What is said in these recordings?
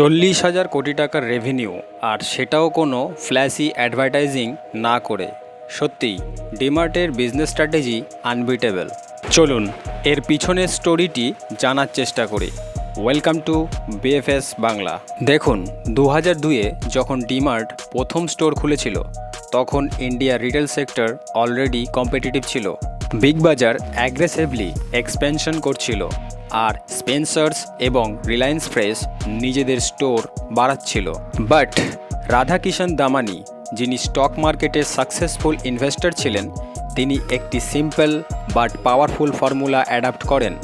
চল্লিশ হাজার কোটি টাকার রেভিনিউ আর সেটাও কোনো ফ্ল্যাশি অ্যাডভার্টাইজিং না করে। সত্যিই ডিমার্টের বিজনেস স্ট্র্যাটেজি আনবিটেবল চলুন, এর পিছনের স্টোরিটি জানার চেষ্টা করি। ওয়েলকাম টু বিএফএস বাংলা দেখুন দু হাজার দুয়ে যখন ডিমার্ট প্রথম স্টোর খুলেছিল, তখন India retail sector already competitive ছিল। বিগ বাজার অ্যাগ্রেসিভলি এক্সপেনশন করছিল আর স্পেন্সার্স এবং রিলায়েন্স ফ্রেশ নিজেদের স্টোর বাড়াচ্ছিল। বাট রাধাকিষণ দামানি, যিনি স্টক মার্কেটে সাকসেসফুল ইনভেস্টর ছিলেন, তিনি একটি simple but powerful formula adapt করেন।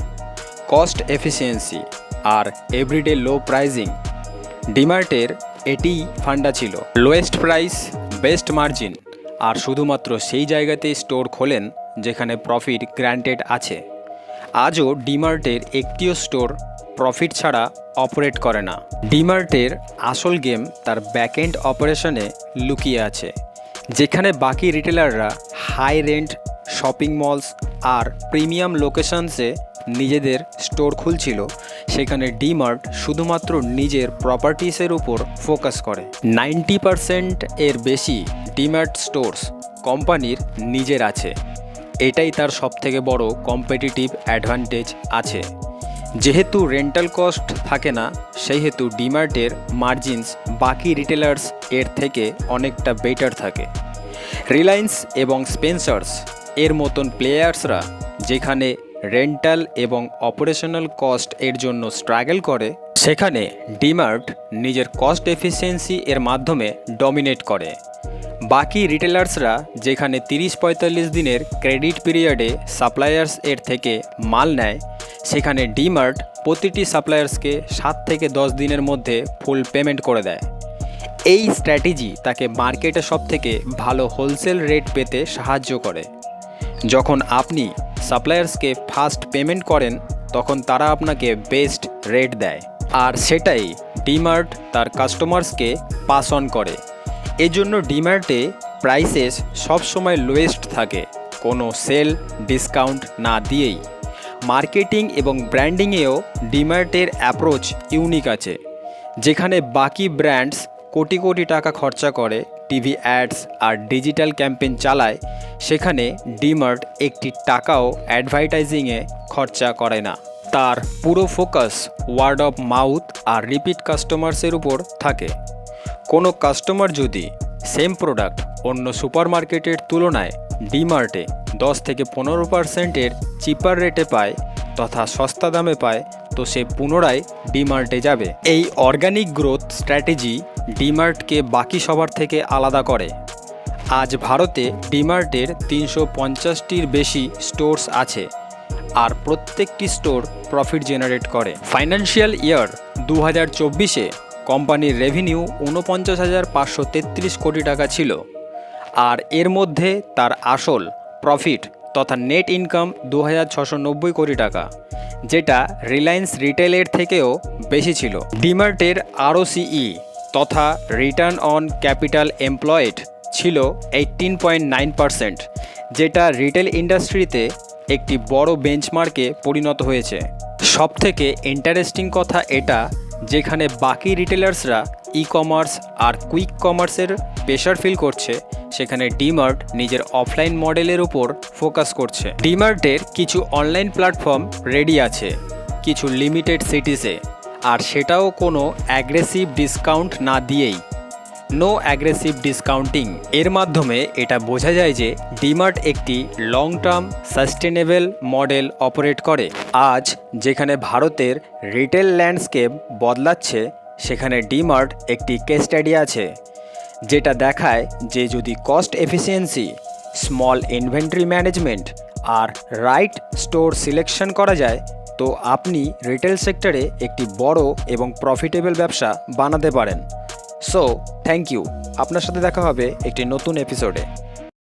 কস্ট এফিসিয়েন্সি আর এভরিডে লো প্রাইজিং ডিমার্টের এটিই ফান্ডা ছিল। লোয়েস্ট প্রাইস বেস্ট মার্জিন আর শুধুমাত্র সেই জায়গাতেই স্টোর খোলেন যেখানে প্রফিট গ্র্যান্টেড আছে। আজও ডিমার্টের একটিও স্টোর প্রফিট ছাড়া অপারেট করে না। ডিমার্টের আসল গেম তার ব্যাকএন্ড অপারেশনে লুকিয়ে আছে, যেখানে বাকি রিটেলাররা হাই রেন্ট শপিং মলস আর প্রিমিয়াম লোকেশনসে নিজেদের স্টোর খুলছিল। সেখানে ডিমার্ট শুধুমাত্র নিজের প্রপার্টিসের উপর ফোকাস করে। নাইনটি পারসেন্ট এর বেশি ডিমার্ট স্টোরস কোম্পানির নিজের আছে। এটাই তার সবথেকে বড় কম্পিটিটিভ অ্যাডভান্টেজ আছে। যেহেতু রেন্টাল কস্ট থাকে না, সেহেতু ডিমার্টের মার্জিনস বাকি রিটেলার্স এর থেকে অনেকটা বেটার থাকে। রিলায়েন্স এবং স্পেন্সার্স এর মতন প্লেয়ার্সরা যেখানে রেন্টাল এবং অপারেশনাল কস্ট এর জন্য স্ট্রাগল করে, সেখানে ডিমার্ট নিজের কস্ট এফিসিয়েন্সি এর মাধ্যমে ডমিনেট করে। বাকি রিটেলার্সরা যেখানে তিরিশ পঁয়তাল্লিশ দিনের ক্রেডিট পিরিয়ডে সাপ্লায়ার্স এর থেকে মাল নেয়, সেখানে ডিমার্ট প্রতিটি সাপ্লায়ার্সকে সাত থেকে দশ দিনের মধ্যে ফুল পেমেন্ট করে দেয়। এই স্ট্র্যাটেজি তাকে মার্কেটে সব থেকে ভালো হোলসেল রেট পেতে সাহায্য করে। যখন আপনি সাপ্লায়ার্সকে ফাস্ট পেমেন্ট করেন, তখন তারা আপনাকে বেস্ট রেট দেয়। আর সেটাই ডিমার্ট তার কাস্টমার্সকে পাস অন করে। এজন্য ডিমার্টে প্রাইসেস সবসময় লোয়েস্ট থাকে। কোনো সেল, ডিসকাউন্ট না দিয়েই। মার্কেটিং এবং ব্র্যান্ডিংয়েও ডিমার্টের অ্যাপ্রোচ ইউনিক আছে। যেখানে বাকি ব্র্যান্ডস কোটি কোটি টাকা খরচা করে, টিভি অ্যাডস আর ডিজিটাল ক্যাম্পেইন চালায়, সেখানে ডিমার্ট একটি টাকাও অ্যাডভার্টাইজিংয়ে খরচা করে না। তার পুরো ফোকাস ওয়ার্ড অফ মাউথ আর রিপিট কাস্টমার্সের উপর থাকে। কোনো কাস্টমার যদি সেম প্রোডাক্ট অন্য সুপার মার্কেটের তুলনায় ডিমার্টে দশ থেকে পনেরো পার্সেন্টের চিপার রেটে পায় তথা সস্তা দামে পায়, তো সে পুনরায় ডিমার্টে যাবে। এই অর্গানিক গ্রোথ স্ট্র্যাটেজি ডিমার্টকে বাকি সবার থেকে আলাদা করে। আজ ভারতে ডিমার্টের তিনশো পঞ্চাশটির বেশি স্টোরস আছে আর প্রত্যেকটি স্টোর প্রফিট জেনারেট করে। ফাইন্যান্সিয়াল ইয়ার দু হাজার চব্বিশে কোম্পানির রেভিনিউ ঊনপঞ্চাশ হাজার পাঁচশো তেত্রিশ কোটি টাকা ছিল। আর এর মধ্যে তার আসল প্রফিট তথা নেট ইনকাম দু হাজার ছশো নব্বই কোটি টাকা, যেটা রিলায়েন্স রিটেলের থেকেও বেশি ছিল। ডিমার্টের আরওসিই তথা রিটার্ন অন ক্যাপিটাল এমপ্লয়েড ছিল এইটিন পয়েন্ট নাইন পারসেন্ট যেটা রিটেল ইন্ডাস্ট্রিতে একটি বড় বেঞ্চমার্কে পরিণত হয়েছে। সবথেকে ইন্টারেস্টিং কথা এটা যেখানে বাকি রিটেলার্সরা ই কমার্স আর কুইক কমার্সের প্রেশার ফিল করছে, সেখানে ডিমার্ট নিজের অফলাইন মডেলের উপর ফোকাস করছে। ডিমার্টের কিছু অনলাইন প্ল্যাটফর্ম রেডি আছে, কিছু লিমিটেড সিটিসে আর সেটাও কোনো অ্যাগ্রেসিভ ডিসকাউন্ট না দিয়েই নো অ্যাগ্রেসিভ ডিসকাউন্টিং। এর মাধ্যমে এটা বোঝা যায় যে ডিমার্ট একটি long term sustainable model operate করে। আজ যেখানে ভারতের রিটেল ল্যান্ডস্কেপ বদলাচ্ছে, সেখানে ডিমার্ট একটি কেস স্টাডি আছে, যেটা দেখায় যে যদি cost efficiency small inventory management আর রাইট স্টোর সিলেকশন করা যায়, তো আপনি রিটেল সেক্টরে একটি বড় এবং প্রফিটেবল ব্যবসা বানাতে পারেন। সো থ্যাংক ইউ আপনার সাথে দেখা হবে একটি নতুন এপিসোডে